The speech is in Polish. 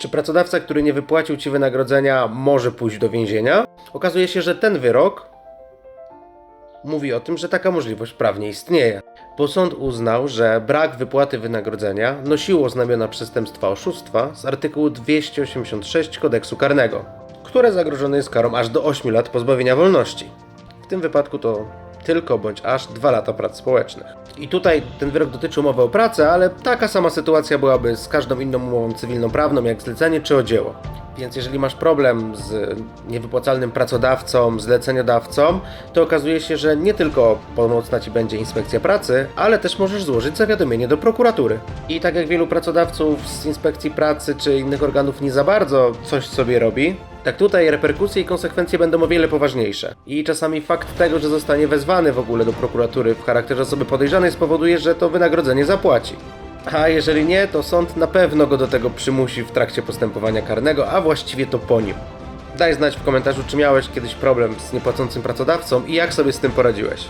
Czy pracodawca, który nie wypłacił ci wynagrodzenia, może pójść do więzienia? Okazuje się, że ten wyrok mówi o tym, że taka możliwość prawnie istnieje. Bo sąd uznał, że brak wypłaty wynagrodzenia nosiło znamiona przestępstwa oszustwa z artykułu 286 kodeksu karnego, które zagrożone jest karą aż do 8 lat pozbawienia wolności. W tym wypadku to tylko bądź aż 2 lata prac społecznych. I tutaj ten wyrok dotyczy umowy o pracę, ale taka sama sytuacja byłaby z każdą inną umową cywilną prawną, jak zlecenie czy o dzieło. Więc jeżeli masz problem z niewypłacalnym pracodawcą, zleceniodawcą, to okazuje się, że nie tylko pomocna ci będzie inspekcja pracy, ale też możesz złożyć zawiadomienie do prokuratury. I tak jak wielu pracodawców z inspekcji pracy czy innych organów nie za bardzo coś sobie robi, tak tutaj reperkusje i konsekwencje będą o wiele poważniejsze. I czasami fakt tego, że zostanie wezwany w ogóle do prokuratury w charakterze osoby podejrzanej spowoduje, że to wynagrodzenie zapłaci. A jeżeli nie, to sąd na pewno go do tego przymusi w trakcie postępowania karnego, a właściwie to po nim. Daj znać w komentarzu, czy miałeś kiedyś problem z niepłacącym pracodawcą i jak sobie z tym poradziłeś.